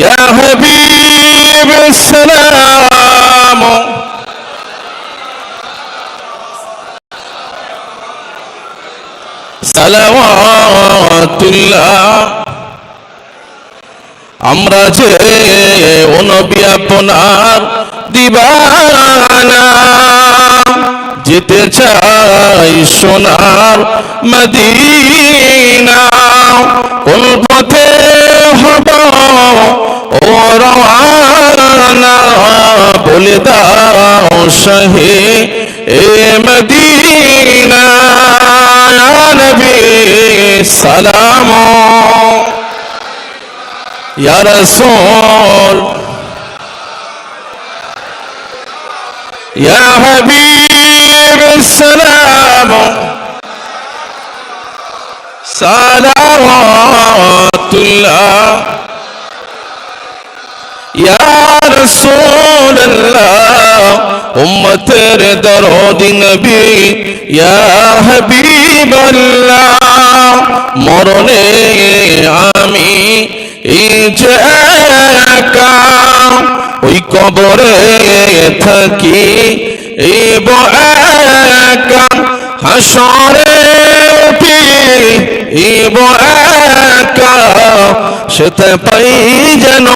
يا حبيب السلام সালাওয়াতুল্লাহ আমরা যে অনবী আপনার দিবানা যেতে চাই সোনার মদিনা কোন বলে দাও শাহে এ মদিনা ইয়া নবী সালাম ইয়া রাসূল يا حبيب السلام صلوات الله রসুল্লাহ উম্মতের দরদি নবী, ইয়া হাবিবাল্লাহ, মরণে আমি ইজে ওই কবরে থাকি এব হাসরে উঠি এব সেতে পাই যেন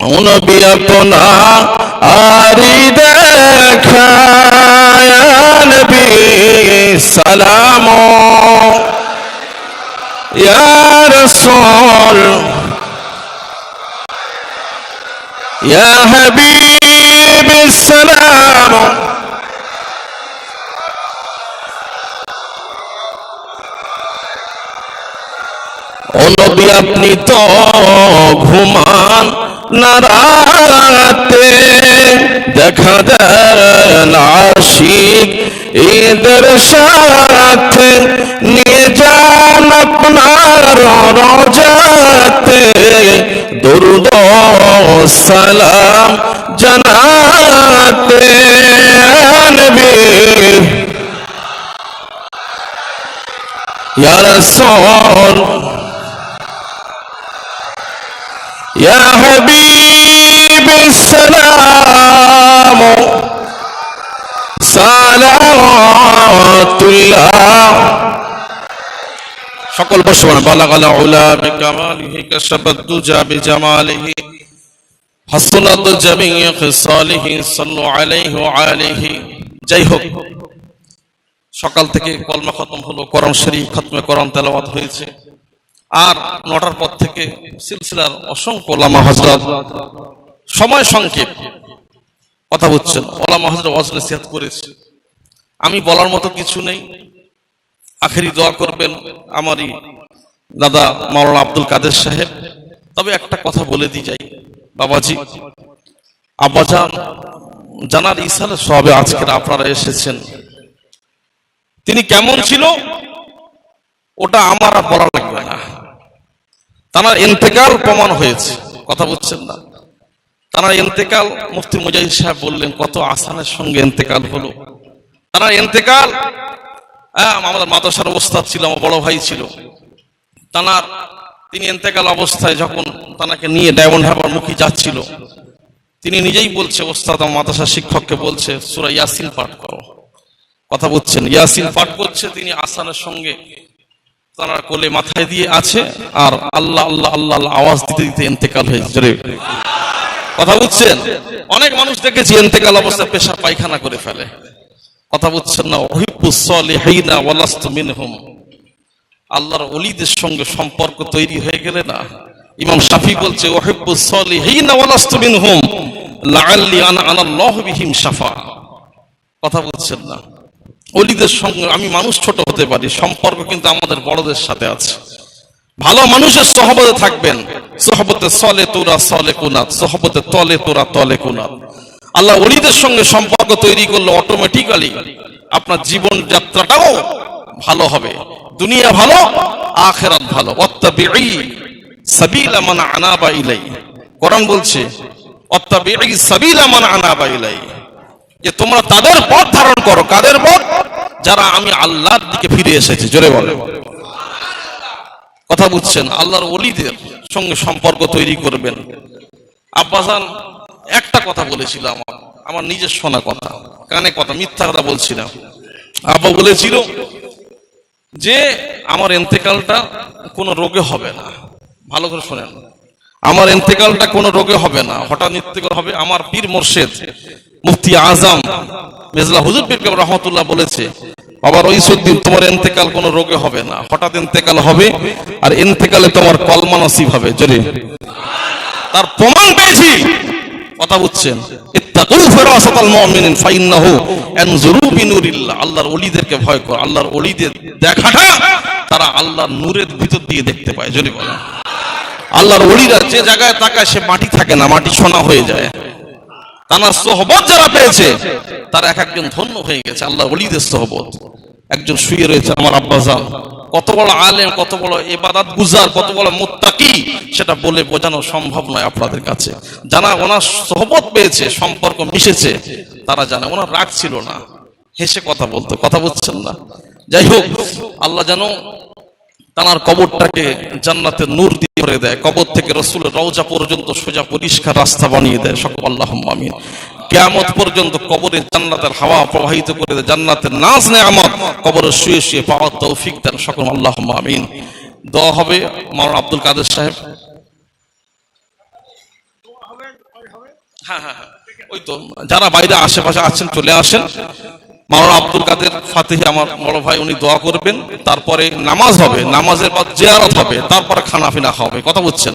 নবী আপনার আরি দেখা নবী সালাম। ইয়া রাসূল, ইয়া হাবিব সালাম। ও নবী, আপনি তো ঘুমান না রাতে দেখা দেন আশিক ঈদের সাথে নিয়ে যান আপনার রজাতে। দরুদ সালাম জানাতে নবী ইয়া সকল বসবান বালাগাল উলা বিকামালিহি কাশাবাত দুজা বিজামালিহি, হাসনাত জামিই খিসালিহি, সাল্লু আলাইহি ওয়া যাই হোক, সকাল থেকে কলমা খতম হলো, কোরআন শরীফ খতমে কোরআন তেলাওয়াত হয়েছে। আর নটার পর থেকে সিলসিলার অসংখ্য ওলামা হজরত সময় সংক্ষেপ কথা বুঝছেন ওলামা হজরত ওয়াজ নসিহত করেছে। আমি বলার মতো কিছু নেই। আখেরি দোয়া করবেন আমারই দাদা মাওলানা আব্দুল কাদের সাহেব। তবে একটা কথা বলে দিই যাই, বাবাজি। আব্বাজান জানার ইসালে সবে আজকের আপনারা এসেছেন। তিনি কেমন ছিল? ওটা আমার আর বলা লাগবে না তার ইন্তেকাল প্রমাণ হয়েছে। কথা বুঝছেন না? তারা ইন্তেকাল মুফতি মুজাহিদ সাহেব বললেন, কত আসানের সঙ্গে ইন্তেকাল হলো? তারা ইন্তেকাল হ্যাঁ আমাদের মাদ্রাসার অবস্থা ছিল, আমার বড় ভাই ছিল। তানার, তিনি ইন্তেকাল অবস্থায় যখন তানাকে নিয়ে ডায়মন্ড হারবার মুখী যাচ্ছিল, তিনি নিজেই বলছে, ওস্তাদ, আমার মাদ্রাসার শিক্ষককে বলছে, সুরা ইয়াসিন পাঠ করো। কথা বলছেন ইয়াসিন পাঠ করছে, তিনি আসানের সঙ্গে তার কোলে মাথায় দিয়ে আছে আর আল্লাহ আল্লাহ আল্লাহ আওয়াজ দিতে দিতে ইন্তেকাল হয়েছে জোরে। কথা বুঝছেন? অনেক মানুষ দেখেছি ইন্তেকাল অবস্থায় পেশা পায়খানা করে ফেলে। কথা বুঝছেন না? ওহিব্বুস সালিহিনা ওয়ালাস্তু মিনহুম। আল্লাহর অলিদের সঙ্গে সম্পর্ক তৈরি হয়ে গেলে না। ইমাম শাফি বলছে ওহিব্বুস সালিহিনা ওয়ালাস্তু মিনহুম। লাআল্লি আনা আনাল্লাহু বিহিম শাফা। কথা বুঝছেন না? অলিদের সঙ্গে আমি মানুষ ছোট হতে পারি, সম্পর্ক কিন্তু আমাদের বড়দের সাথে আছে। ভালো মানুষের সহবতে থাকবেন। সহবতে সলে তোরা, সলে কুনাত। সহবতে তলে তোরা, তলে কুনাত। আল্লাহ অলিদের সঙ্গে সম্পর্ক তৈরি করলে অটোমেটিক্যালি আপনার জীবন যাত্রাটাও ভালো হবে। দুনিয়া ভালো, আখেরাত ভালো। অত্তাবিঈ সাবিলা মান আনাবা ইলাই কোরআন বলছে অত্তাবিঈ সাবিলা মান আনাবা ইলাই যে তোমরা তাদের পথ ধারণ করো। কাদের পথ? যারা আমি আল্লাহর দিকে ফিরে এসেছি। জোরে বলে কথা বুঝছেন? আল্লাহর অলিদের সঙ্গে সম্পর্ক তৈরি করবেন। আব্বাসান একটা কথা বলেছিল আমার। নিজের শোনা কথা। কানে কথা, মিথ্যা কথা বলছিলাম। আব্বা বলেছিল যে, আমার এন্তেকালটা কোনো রোগে হবে না। ভালো করে শোনেন। আমার এন্তেকালটা কোনো রোগে হবে না। হঠাৎ ইন্তেকাল হবে। আমার পীর মোর্শেদ মুফতি আজম মেজলা হুজুর পীর রহমতুল্লাহ বলেছে, বাবার ঐসুদ্দিন তোমার এন্তেকাল কোনো রোগে হবে না। হঠাৎ এন্তেকাল হবে আর এন্তেকালে তোমার কলমা নসিব হবে। জোরে। তার প্রমাণ পেয়েছি। কথা বুঝছেন? ইত্তাকুল ফিরাসাতাল মুমিনিন ফাইন্নাহু আনজুরু বিনুরিল্লাহ। আল্লাহর ওলিদেরকে ভয় কর। আল্লাহর ওলিদের দেখাটা তারা আল্লাহর নূরের ভিতর দিয়ে দেখতে পায়। জোরে বলেন। আল্লাহর ওলিরা যে জায়গায় তাকায় সে মাটি থাকে না, মাটি সোনা হয়ে যায়। তানার সোহবত যারা পেয়েছে, তারা এক একজন ধন্য হয়ে গেছে, আল্লাহ ওলিদের সোহবত। একজন শুয়ে রয়েছে আমার আব্বাজান কত বড় আলেম, কত বড় এবাদাত গুজার, কত বড় মুত্তাকি, সেটা বলে বোঝানো সম্ভব নয় আপনাদের কাছে। যারা ওনার সোহবত পেয়েছে, সম্পর্ক মিশেছে, তারা জানে, ওনার রাগ ছিল না। হেসে কথা বলতো, কথা বলছেন না। যাই হোক, আল্লাহ যেন তানার কবরটাকে জান্নাতের নূর দিয়ে ভরে দেয়। কবর থেকে রসুলের রওজা পর্যন্ত সোজা পরিষ্কার রাস্তা বানিয়ে দেয় সকল আল্লাহ আমিন। কেয়ামত পর্যন্ত কবরে জান্নাতের হাওয়া প্রবাহিত করে দেয়। জান্নাতের নাচ নেয় আমার কবরে শুয়ে শুয়ে পাওয়ার তৌফিক দেন সকল আল্লাহ আমিন। দোয়া হবে মাওলানা আব্দুল কাদের সাহেব। হ্যাঁ হ্যাঁ হ্যাঁ। ওই তো, যারা বাইরে আশেপাশে আছেন, চলে আসেন। মাওলানা আব্দুল কাদের ফাতেহি আমার বড় ভাই, উনি দোয়া করবেন। তারপরে নামাজ হবে, নামাজের পর জিয়ারত হবে, তারপরে খানাফিনা হবে। কথা বুঝছেন?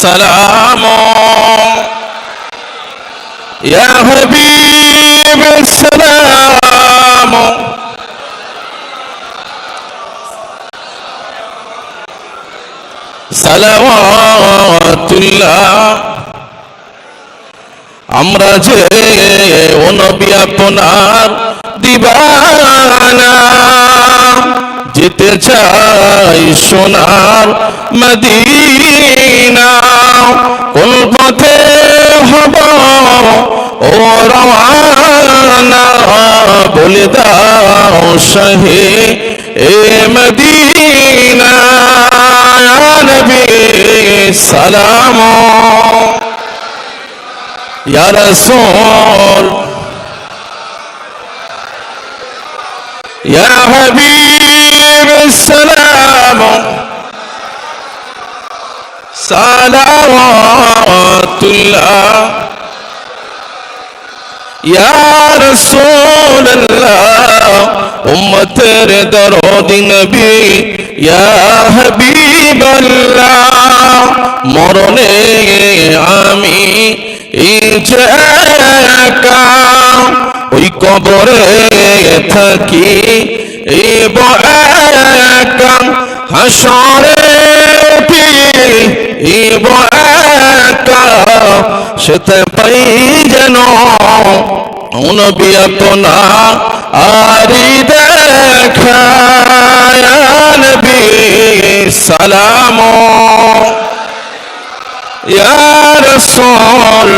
সালাম ইয়া সালাম আমরা যে ও নবী আপনার দিবানা। যেতে চাই সোনার মদিনা। কোন পথে হব? ও রওয়ানা, বলে দাও শাহে, এ মদিনা। نبی سلام یا رسول یا حبیب السلام صلوات اللہ یا رسول اللہ امت تیرے درود نبی یا حبیب আল্লাহ মরণে আমি ওই কবরে থাকি একা। হাসরে একা। সেতে পাই যেন অনবিয়ত না আরি দেখা। নবী সালাম ইয়া রাসূল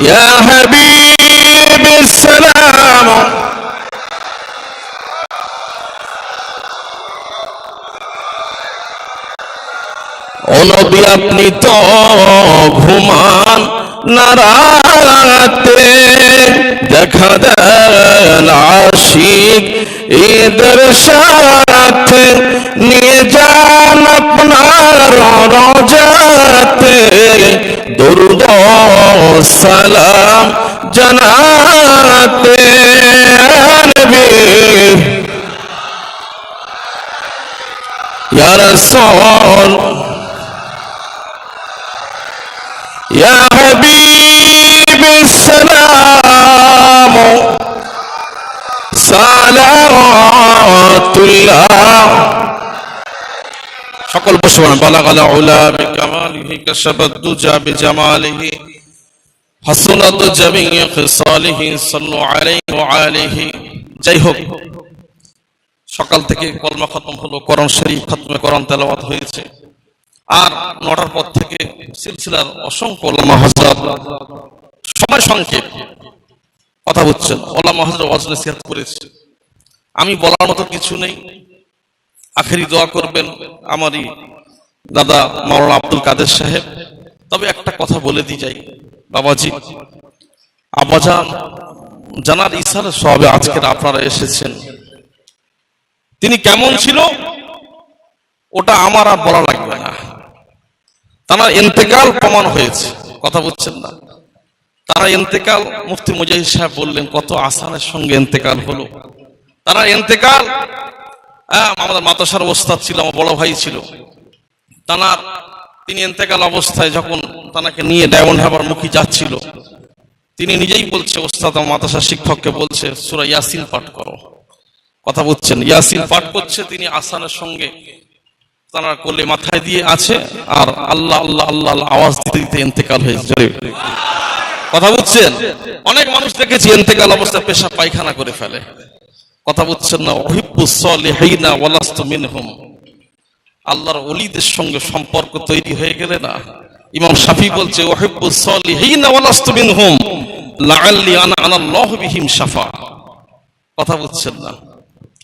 يا حبيب السلام নবী আপনি তো ঘুমান নারাতে দেখা দেন আশিক ঈদের সাথে নিয়ে যান আপনার রজাতে। দরুদ সালাম জানাতে রাসূল। ইয়া হাবিব সালাম সকল আলিহি। যাই হোক, সকাল থেকে কলমা খতম হলো, কোরআন শরীফ খতমে কোরআন তেলাওয়াত হয়েছে। আর নটার পর থেকে সিলসিলার অসংখ্য ওলামা হজরত। সময় সংক্ষেপ, কথা বলছেন। ওলামা হজরত ওয়াজ নসিহত করেছে। আমি বলার মতো কিছু নেই। আখেরি দোয়া করবেন আমারই দাদা মাওলানা আব্দুল কাদের সাহেব। তবে একটা কথা বলে দিয়ে যাই, বাবাজি। আব্বাজান জানার ইসার সবে আজকের আপনারা এসেছেন। তিনি কেমন ছিল? ওটা আমার আর বলা লাগবে না। তারা এন্তেকাল প্রমাণ হয়েছে, কথা বলছেন না। তারা এন্তেকাল মুফতি মুজাহিদ সাহেব বললেন, কত আসানের সঙ্গে এন্তেকাল হলো। তারা এন্তেকাল হ্যাঁ, আমাদের মাতাসার ওস্তাদ ছিল আমার বড় ভাই ছিল। তানার তিনি এন্তেকাল অবস্থায় যখন তানাকে নিয়ে ডায়মন্ড হাবার মুখী যাচ্ছিল তিনি নিজেই বলছে ওস্তাদ আমার মাতাসা শিক্ষককে বলছে সুরা ইয়াসিন পাঠ করো। কথা বলছেন ইয়াসিন পাঠ করছে তিনি আসানের সঙ্গে তারা কোলে মাথায় দিয়ে আছে আর আল্লাহ আল্লাহ আল্লাহ আওয়াজ দিতে দিতে এন্তেকাল হয়েছে। কথা বুঝছেন? অনেক মানুষ দেখেছি এন্তেকাল অবস্থায় পেশা পায়খানা করে ফেলে। কথা বলছেন না অহিব্বু সলিহিনা ওয়ালাস্তু মিনহুম। আল্লাহর অলিদের সঙ্গে সম্পর্ক তৈরি হয়ে গেলে না। ইমাম শাফি বলছে ওহিব্বু সলিহিনা ওয়ালাস্তু মিনহুম। লাআল্লি আনা আনাল্লাহু বিহিম শাফা। কথা বুঝছেন না।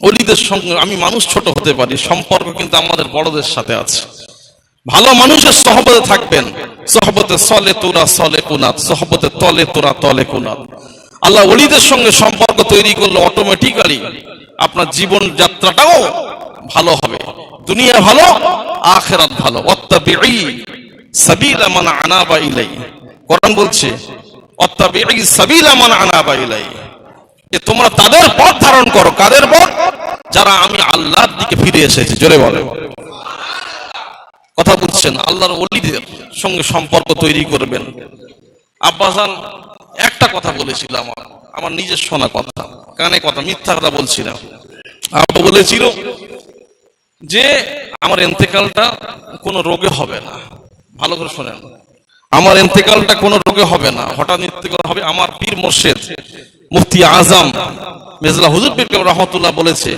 অলিদের সঙ্গে আমি মানুষ ছোট হতে পারি, সম্পর্ক কিন্তু আমাদের বড়দের সাথে আছে। ভালো মানুষের সহবতে থাকবেন। সহবতে সলে তোরা সলে কুনাত সহবতে তলে তোরা তলে কুনাত আল্লাহ অলিদের সঙ্গে সম্পর্ক তৈরি করলে অটোমেটিক্যালি আপনার জীবন যাত্রাটাও ভালো হবে। দুনিয়া ভালো, আখেরাত ভালো। আনাবা ইলাই কোরআন বলছে আনাবা ইলাই যে তোমরা তাদের পথ ধারণ করো। কাদের পথ? যারা আমি আল্লাহর দিকে ফিরে এসেছি। জোরে বলে কথা বলছেন, আল্লাহর অলিদের সঙ্গে সম্পর্ক তৈরি করবেন। আব্বাসান একটা কথা বলেছিল আমার আমার নিজের শোনা কথা, কানে কথা, মিথ্যা কথা বলছিলাম। আব্বা বলেছিল যে, আমার এন্তেকালটা কোনো রোগে হবে না। ভালো করে শোনেন। আমার এন্তেকালটা কোনো রোগে হবে না। হঠাৎ ইন্তেকাল হবে আমার পীর মোর্শেদ মুফতি আজম মেজলা হুজুর পীর রহমতুল্লাহ বলেছে,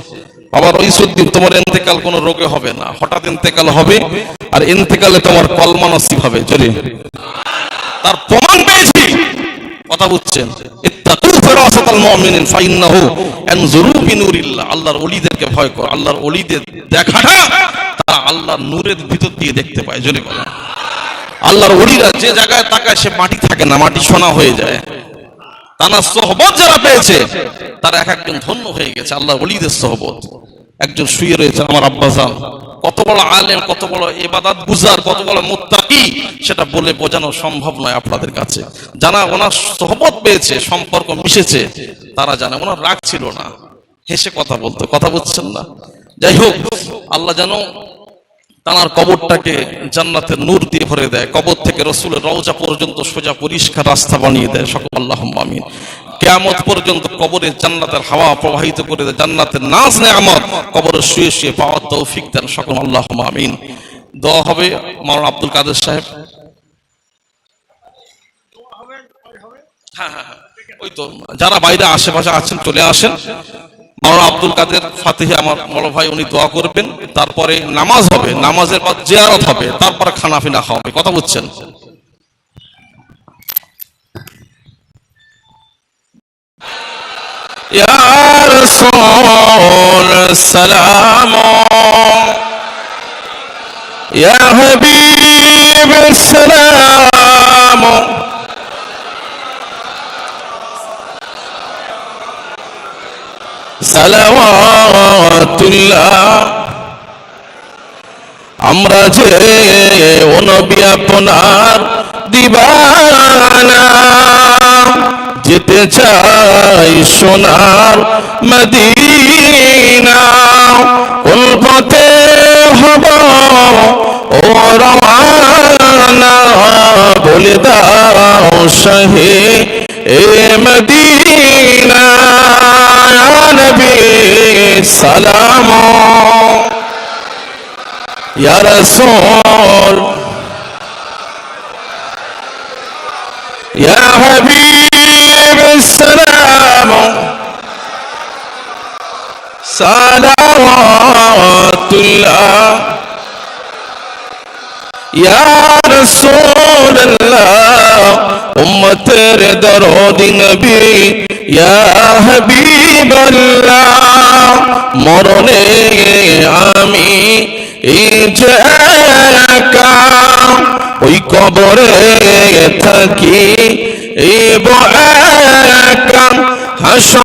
বাবা রইসুদ্দিন, তোমার এন্তেকাল কোনো রোগে হবে না। হঠাৎ ইন্তেকাল হবে আর ইন্তেকালে তোমার কলমা নসিব হবে। জোরে। তার প্রমাণ পেয়েছি। কথা বুঝছেন আল্লাহর আল্লাহর আল্লাহর আল্লাহর ওলিরা যে জায়গায় তাকায়, সে মাটি থাকে না, মাটি হয়ে যায়। সহবত যারা পেয়েছে, তারা এক একজন ধন্য হয়ে গেছে আল্লাহ ওলিদের সহবত। একজন শুয়ে রয়েছে, আমার আব্বাসান কত বড় আলেম, কত বড় এবাদাত বুজার, কত বড় মুত্তাকি, সেটা বলে বোঝানো সম্ভব নয় আপনাদের কাছে। যারা ওনার সহবত পেয়েছে, সম্পর্ক মিশেছে, তারা জানে, ওনার রাগ ছিল না। হেসে কথা বলতো, কথা বলছেন না। যাই হোক, আল্লাহ যেন তানার কবরটাকে জান্নাতের নূর দিয়ে ভরে দেয়, কবর থেকে রসুলের রওজা পর্যন্ত সোজা পরিষ্কার রাস্তা বানিয়ে দেয়। সকল আল্লাহ আমিন। কেয়ামত পর্যন্ত কবরে জান্নাতের হাওয়া প্রবাহিত করে জান্নাতের নাচ নেয়ামত কবরে শুয়ে শুয়ে পাওয়ার তৌফিক দেন সকল আল্লাহ আমিন। দোয়া হবে মাওলানা আব্দুল কাদের সাহেব। হ্যাঁ হ্যাঁ হ্যাঁ ওই তো, যারা বাইরে আশেপাশে আছেন, চলে আসেন। মাওলানা আব্দুল কাদের ফাতিহি আমার বড় ভাই, উনি দোয়া করবেন। তারপরে নামাজ হবে, নামাজের পর জিয়ারত হবে, তারপরে খানাফিনা খাওয়া হবে। কথা বুঝছেন? يا رسول السلام يا حبيب السلام সালাওয়াতুল্লাহ আমরা যে অনবী আপনার দিবানা যেতে চাই সোনার মদিনা। কোন পথে হব ও রমানা বলে দাও সহে এ মদিনা। নবী, সালাম। ইয়া রাসূল। ইয়া হাবিব। صلوات الله ইয়া রাসূলুল্লাহ উম্মতের দরদি নবী ইয়া হাবিবাল্লাহ মরণে আমি এই যে একা ওই কবরে থাকি এই একা হাস